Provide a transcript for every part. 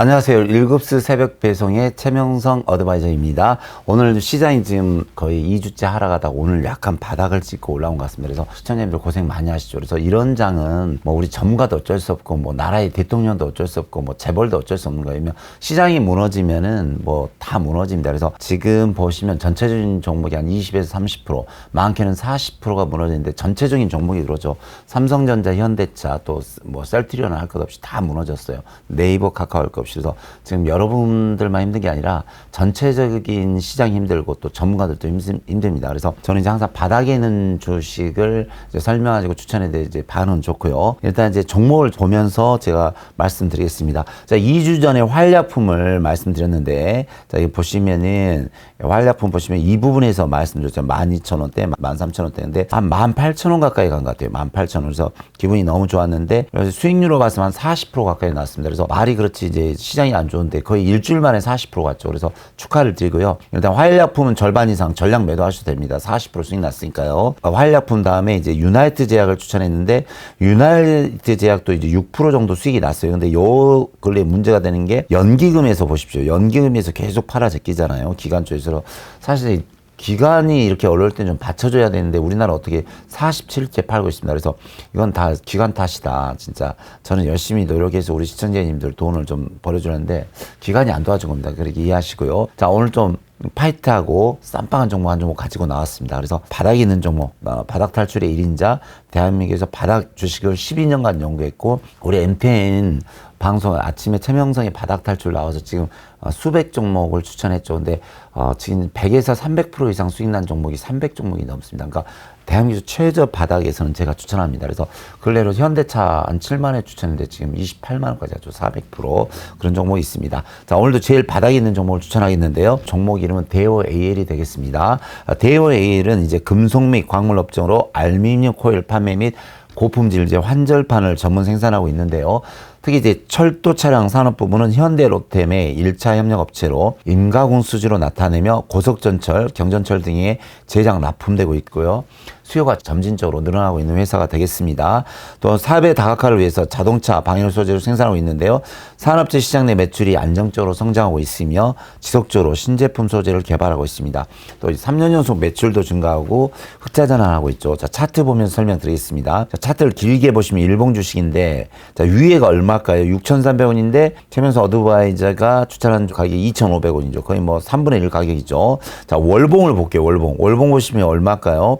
안녕하세요. 1급수 새벽 배송의 최명성 어드바이저입니다. 오늘 시장이 지금 거의 2주째 하락하다가 오늘 약간 바닥을 찍고 올라온 것 같습니다. 그래서 시청자님들 고생 많이 하시죠. 그래서 이런 장은 뭐 우리 전문가도 어쩔 수 없고 뭐 나라의 대통령도 어쩔 수 없고 뭐 재벌도 어쩔 수 없는 거예요. 시장이 무너지면은 뭐 다 무너집니다. 그래서 지금 보시면 전체적인 종목이 한 20에서 30% 많게는 40%가 무너지는데 전체적인 종목이 그러죠. 삼성전자, 현대차 또 뭐 셀트리온 할 것 없이 다 무너졌어요. 네이버, 카카오 할 것 없이 그래서 지금 여러분들만 힘든 게 아니라 전체적인 시장이 힘들고 또 전문가들도 힘, 힘듭니다. 그래서 저는 이제 항상 바닥에 있는 주식을 설명하고 추천해 드리 이제 반응 좋고요. 일단 이제 종목을 보면서 제가 말씀드리겠습니다. 자, 2주 전에 활약품을 말씀드렸는데 자, 여기 보시면은 활약품 보시면 이 부분에서 말씀드렸죠. 12,000원대, 13,000원대인데 한 18,000원 가까이 간 것 같아요. 18,000원. 그래서 기분이 너무 좋았는데 수익률로 봤으면 한 40% 가까이 났습니다. 그래서 말이 그렇지 이제 시장이 안 좋은데 거의 일주일 만에 40% 갔죠. 그래서 축하를 드리고요. 일단 화일약품은 절반 이상 전량 매도하셔도 됩니다. 40% 수익 났으니까요. 어, 화일약품 다음에 이제 유나이트 제약을 추천했는데 유나이트 제약도 이제 6% 정도 수익이 났어요. 근데 요 근래 문제가 되는 게 연기금에서 보십시오. 연기금에서 계속 팔아 제끼잖아요. 기간 쪽에서 사실 기간이 이렇게 어려울 땐좀 받쳐줘야 되는데 우리나라 어떻게 47째 팔고 있습니다. 그래서 이건 다 기간 탓이다. 진짜 저는 열심히 노력해서 우리 시청자님들 돈을 좀 벌어주는데 기간이 안 도와준 겁니다. 그렇게 이해하시고요. 자 오늘 좀 파이트하고 쌈빵한 종목 한 종목 가지고 나왔습니다. 그래서 바닥에 있는 종목, 어, 바닥 탈출의 1인자, 대한민국에서 바닥 주식을 12년간 연구했고, 우리 MTN 방송 아침에 최명성이 바닥 탈출 나와서 지금 어, 수백 종목을 추천했죠. 근데 어, 지금 100에서 300% 이상 수익 난 종목이 300 종목이 넘습니다. 그러니까 대한민국 최저 바닥에서는 제가 추천합니다. 그래서 근래로 현대차 한 7만에 추천했는데 지금 28만 원까지 하죠. 400% 그런 종목이 있습니다. 자 오늘도 제일 바닥에 있는 종목을 추천하겠는데요. 종목 이름은 대호 AL이 되겠습니다. 아, 대호 AL은 이제 금속 및 광물 업종으로 알루미늄 코일 판매 및 고품질 이제 환절판을 전문 생산하고 있는데요. 특히 이제 철도 차량 산업 부분은 현대 로템의 1차 협력 업체로 인가공 수지로 나타내며 고속전철, 경전철 등에 제작 납품되고 있고요. 수요가 점진적으로 늘어나고 있는 회사가 되겠습니다. 또 사업의 다각화를 위해서 자동차 방열 소재를 생산하고 있는데요. 산업재 시장 내 매출이 안정적으로 성장하고 있으며 지속적으로 신제품 소재를 개발하고 있습니다. 또 3년 연속 매출도 증가하고 흑자 전환하고 있죠. 자, 차트 보면서 설명드리겠습니다. 자, 차트를 길게 보시면 일봉 주식인데 자, 위에가 얼마 일까요? 6,300원인데 최면서 어드바이저가 추천한 가격이 2,500원이죠. 거의 뭐 3분의 1 가격이죠. 자, 월봉을 볼게요. 월봉. 월봉 보시면 얼마일까요?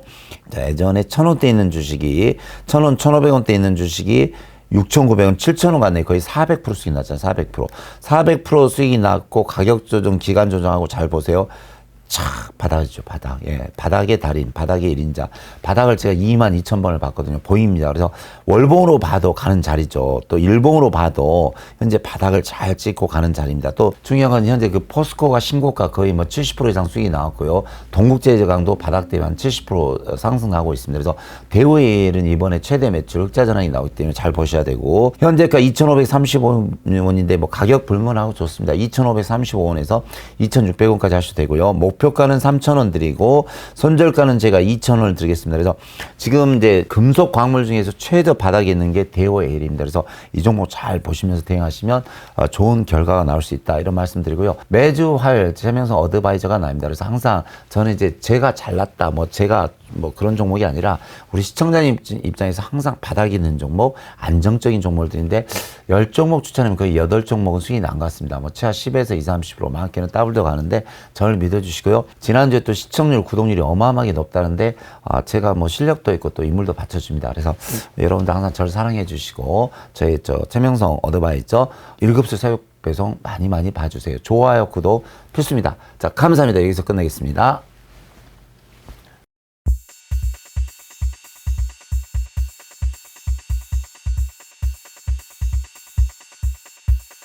자, 예전에 1,000원대 있는 주식이 1,000원, 1,500원대 있는 주식이 6,900원, 7,000원 갔네. 거의 400% 수익 났잖아요. 400%. 400% 수익이 났고 가격 조정, 기간 조정하고 잘 보세요. 착 바닥이죠 바닥. 예 바닥의 달인 바닥의 일인자. 바닥을 제가 2만 2천 번을 봤거든요 보입니다. 그래서 월봉으로 봐도 가는 자리죠. 또 일봉으로 봐도 현재 바닥을 잘 찍고 가는 자리입니다. 또 중요한 건 현재 그 포스코가 신고가 거의 뭐 70% 이상 수익이 나왔고요. 동국제조강도 바닥 대비 한 70% 상승하고 있습니다. 그래서 대우일은 이번에 최대 매출 흑자 전환이 나오기 때문에 잘 보셔야 되고 현재가 2,535원인데 뭐 가격 불문하고 좋습니다. 2,535원에서 2,600원까지 하셔도 되고요. 목 표가는 3,000원 드리고 손절가는 제가 2,000원을 드리겠습니다. 그래서 지금 이제 금속 광물 중에서 최저 바닥에 있는 게 대호 에일입니다. 그래서 이 종목 잘 보시면서 대응하시면 어, 좋은 결과가 나올 수 있다 이런 말씀드리고요. 매주 화요일 최명성 어드바이저가 나옵니다. 그래서 항상 저는 이제 제가 잘났다 뭐 제가 뭐 그런 종목이 아니라 우리 시청자님 입장에서 항상 바닥에 있는 종목, 안정적인 종목을 드리는데 10종목 추천하면 거의 8종목은 수익이 난 것 같습니다. 뭐 최하 10에서 20, 30% 많게는 더블도 가는데 저를 믿어주시고 요. 지난주에 또 시청률, 구독률이 어마어마하게 높다는데 아, 제가 뭐 실력도 있고 또 인물도 받쳐줍니다. 그래서 여러분들 항상 저를 사랑해 주시고 저희 저 최명성 어드바이저 1급수 사육 배송 많이 많이 봐주세요. 좋아요, 구독 필수입니다. 자, 감사합니다. 여기서 끝내겠습니다.